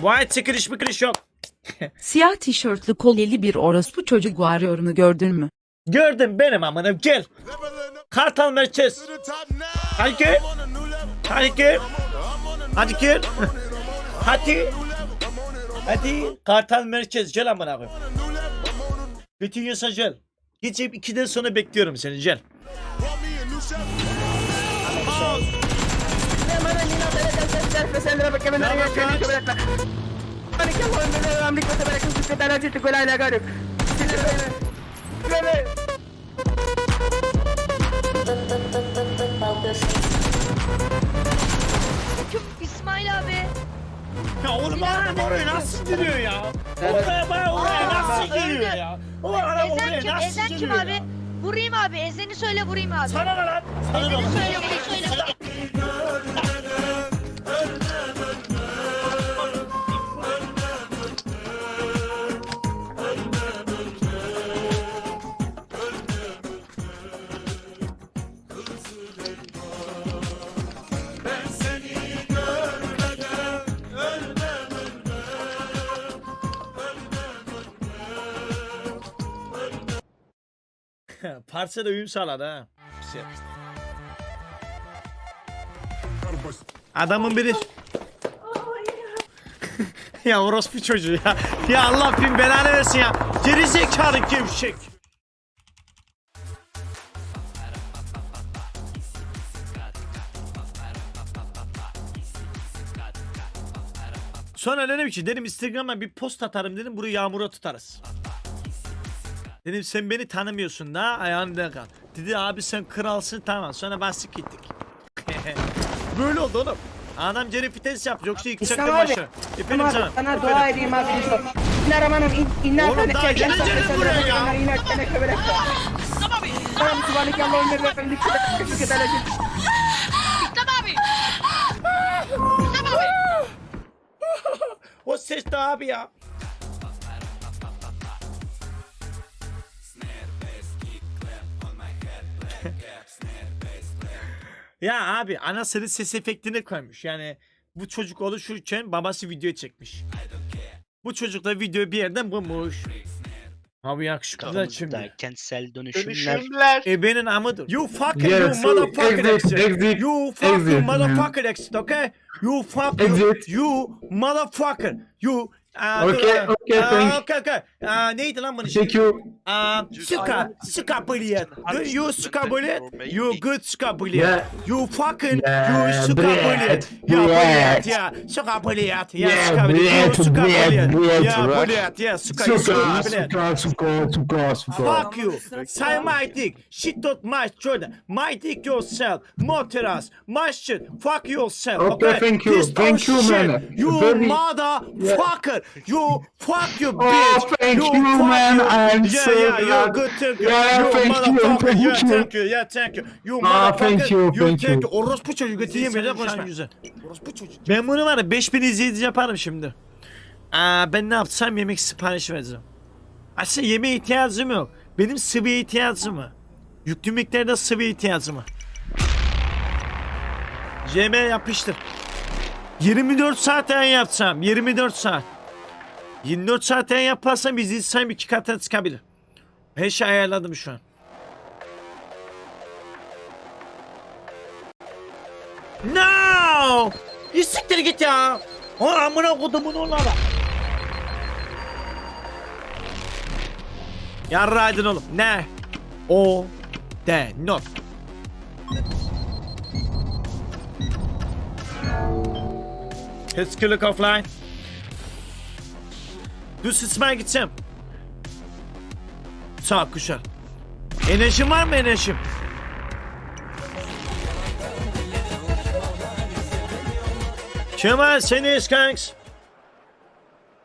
Vay çıkırış mıkırış yok. Siyah tişörtlü kolyeli bir orospu çocuk varıyorunu gördün mü? Gördüm benim amına gel. Kartal merkez. Hadi gel. Hadi gel. Hadi gel. Hadi. Hadi. Kartal merkez gel amına koyayım. Bütün yasa gel. Gece 2'den sonra bekliyorum seni gel. İsmail abi. Ya oğlum adam oraya nasıl giriyor ya? Oraya bana oraya nasıl giriyor ya? Ulan adam Ezen oraya kim? nasıl Ezen kim giriyor abi? ya? Vurayım abi. Ezeni söyle vurayım abi. Sana ne lan? Sana ne Ezeni lan? söyle vurayım söyle. Parça da uyum sağladı ha. Adamın biri... ya orospu çocuğu ya. Ya Allah bin belanı versin ya. Geri zekalı gevşek. Sonra dedim ki dedim Instagram'a bir post atarım dedim burayı yağmura tutarız. Dedim sen beni tanımıyorsun da ayağında kal. Dedi abi sen kralsın tamam sonra bastık gittik. Böyle oldu oğlum. Adam geri vites yaptı yoksa yıkacaktım İslam abi, başı. Efendim canım. sana dua edeyim abi. Bismillahirrahmanirrahim. İnna Oğlum daha gelin buraya ya. Tamam subhaneke Allahümme ve bihamdik. Teşekkür ederim. O ses de abi ya. ya abi anasının ses efektini koymuş. Yani bu çocuk oluşurken babası video çekmiş. Bu çocuk da video bir yerden bulmuş. Abi yakışıklı da şimdi. Kentsel dönüşümler Dönüşümler. Ebenin amıdır. You fucking Yeah, you motherfucking exit, exit. exit, You fucking exit, motherfucking exit, okay? You fuck you, Exit. you motherfucker. You uh, Okay, uh, okay, uh, thank- okay, okay. Uh, neydi lan bunun Thank you. Uh, suka, suka brilliant. Do you suka brilliant? You good suka brilliant. Yeah. You fucking, Yeah, you suka brilliant, brilliant. Yeah, brilliant. brilliant, yeah. Suka brilliant, yeah, Yeah, suka brilliant. brilliant, You brilliant, brilliant. brilliant, Yeah, right? brilliant, yeah, suka, you Suka, suka brilliant. suka, suka, suka, suka. Fuck you. Say my dick. Shit not my Jordan. My dick yourself. Moteras. My shit. Fuck yourself. Okay, Okay. thank you. This Thank you, shit. man. You Very- motherfucker. You fuck you Oh, bitch. thank you, you, man. You. I'm yeah, so yeah, you're glad. good. Thank you. Yeah, you thank you, thank yeah, you. thank you. Yeah, thank you. You Ah, motherfucker. thank you, thank you. you. Orospu çocuğu götüreyim beni konuşma güzel. Orospu çocuğu. Ben bunu var ya 5000 izleyici yaparım şimdi. Aa, ben ne yapsam yemek siparişi vereceğim. Aslında yemeğe ihtiyacım yok. Benim sıvıya ihtiyacım var. Yüklü miktarda sıvıya ihtiyacım var. Yemeğe yapıştır. 24 saat en yapsam. 24 saat. 24 saat en yaparsam izin sayım iki katına çıkabilir. Her şey ayarladım şu an. No! İstiktir git ya. O amına kodumun onlara. Yarraydın oğlum. Ne? O de not. Kılık offline. Düz sıçmaya gideceğim. Sağ kuşar. Enerjim var mı enerjim? Kemal seniz kanks.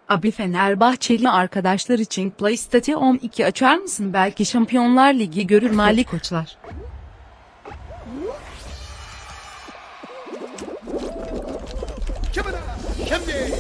Abi Fenerbahçeli arkadaşlar için PlayStation 12 açar mısın? Belki Şampiyonlar Ligi görür mali koçlar. Şimdi